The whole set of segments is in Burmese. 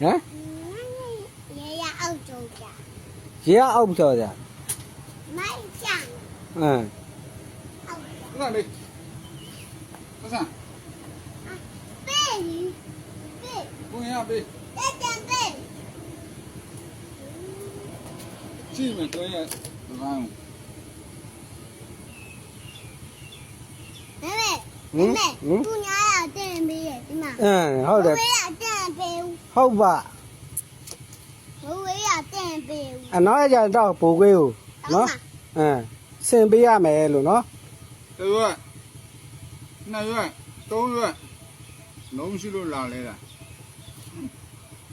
ဟမ် 爷爷澳洲的， ရေကအောက်ဖြော်ကြ 卖酱 အင်း 澳洲 ခဏလေးခဏ 贝鱼，贝， ကိုရင်ရပေး 再讲贝， ကြည့်မယ်ကိုရင်ရဒီကောင် 妹妹， ဟင် 妹 ဟင် 妹，不娘要电贝的，对吗？ အင်းဟုတ်တယ် 我要电贝， ဟုတ်ပါဘိုးဝေးရတင်ပေးဦးအနောက်ရကြတော့ဘိုးကွေးကိုနော်အင်းဆင်ပေးရမယ်လို့နော်တစ်ရွက်နှစ်ရွက်သုံးရွက်လုံးရှိလို့လာလဲတာ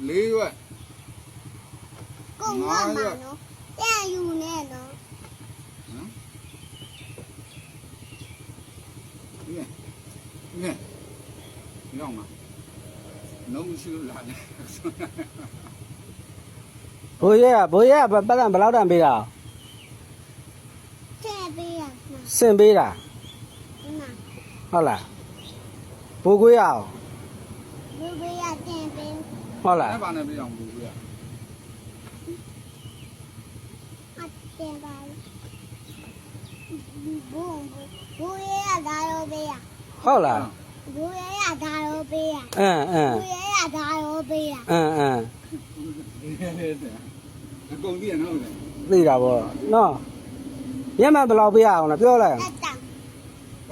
လေးရွက်ကိုမမနော်ပြန်ယူနေနော်ဟမ်ညညညောင်းမှာ နှုံးရှိလို့လာတယ်ဘိုးရဲကဘိုးရဲကပတ်တန်ဘယ်လောက်တန်ပေးတာထည့်ပေးရမှာစင်ပေးတာအမဟုတ်လားဘိုးကွေးရအောင်လူပေးရတင်ပေးဟုတ်လားအဲ့ဘာနဲ့ပြအောင်ဘူးကွာအတေပါဘူးဘူးရဲရဒါရောပေးရဟုတ်လားဘူးရဲရဒါ 罗贝呀， အင်းအင်း 我也要打罗贝呀。 အင်းအင်း အကုန်ပြည့်နော်လေ သိတာပေါ့နော်ညမဘယ်လောက်ပေးရအောင်လဲပြောလိုက် 那当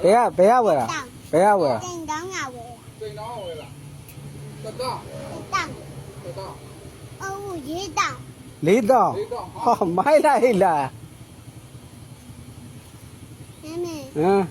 ဘယ်ကဘယ်ကဝယ်တာ 当 ဘယ်ကဝယ်တာ 叮当啊喂， စိတ်တော့ဝဲလားတတော့ 当 တတော့ 哦一当， လေးတော့ လေးတော့ ဟောမိုက်လိုက်လား 妹妹，ဟမ်